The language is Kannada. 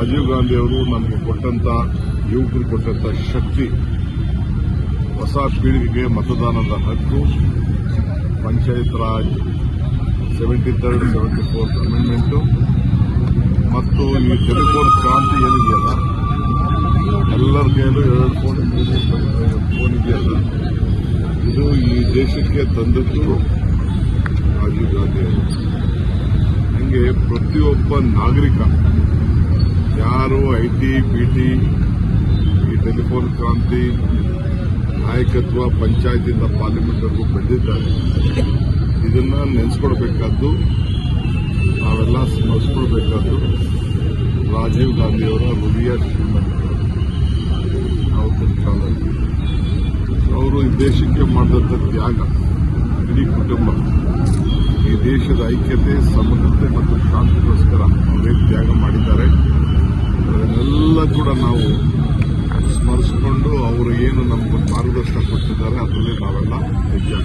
ರಾಜೀವ್ ಗಾಂಧಿ ಅವರು ನಮಗೆ ಕೊಟ್ಟಂತ, ಯುವಕರು ಕೊಟ್ಟಂತ ಶಕ್ತಿ, ಹೊಸ ಪೀಳಿಗೆಗೆ ಮತದಾನದ ಹಕ್ಕು. Panchayat raj seventy third seventy fourth amendment ಮತ್ತು ಈ ಟೆಲಿಫೋನ್ ಕ್ರಾಂತಿ ಏನಿದೆಯಲ್ಲ, ಎಲ್ಲರ ಮೇಲೂ ಎರಡು ಫೋನ್ ಫೋನ್ ಇದೆಯಲ್ಲ ಇದು ಈ ದೇಶಕ್ಕೆ ತಂದದ್ದು ರಾಜೀವ್ ಗಾಂಧಿ ಅವರು. ಹಂಗೆ ಪ್ರತಿಯೊಬ್ಬ ನಾಗರಿಕ ಯಾರು ಐ ಟಿ ಬಿ ಟಿ ಈ ಟೆಲಿಫೋನ್ ಕ್ರಾಂತಿ, ನಾಯಕತ್ವ ಪಂಚಾಯತಿಂದ ಪಾರ್ಲಿಮೆಂಟ್ವರೆಗೂ ಬಂದಿದ್ದಾರೆ. ಇದನ್ನ ನೆನೆಸ್ಕೊಳ್ಬೇಕಾದ್ದು ನಾವೆಲ್ಲ ಸ್ಮರಿಸ್ಕೊಳ್ಬೇಕಾದ್ದು ರಾಜೀವ್ ಗಾಂಧಿಯವರ ಹೃದಯ ಶ್ರೀಮಂತರು. ಅವ್ರ ಈ ದೇಶಕ್ಕೆ ಮಾಡಿದಂಥ ತ್ಯಾಗ, ಇಡೀ ಕುಟುಂಬ. ಈ ದೇಶದ ಐಕ್ಯತೆ, ಸಮಗ್ರತೆ ಮತ್ತು ಶಾಂತಿಗೋಸ್ಕರ ಅವರೇ ತ್ಯಾಗ ಮಾಡಿದ್ದಾರೆ ಅದನ್ನೆಲ್ಲ ಕೂಡ ನಾವು ಸ್ಮರಿಸಿಕೊಂಡು ಅವರು ಏನು ನಮಗೆ ಮಾರ್ಗದರ್ಶನ ಕೊಟ್ಟಿದ್ದಾರೆ ಅದರಲ್ಲಿ ನಾವೆಲ್ಲ ಹೆಜ್ಜೆ.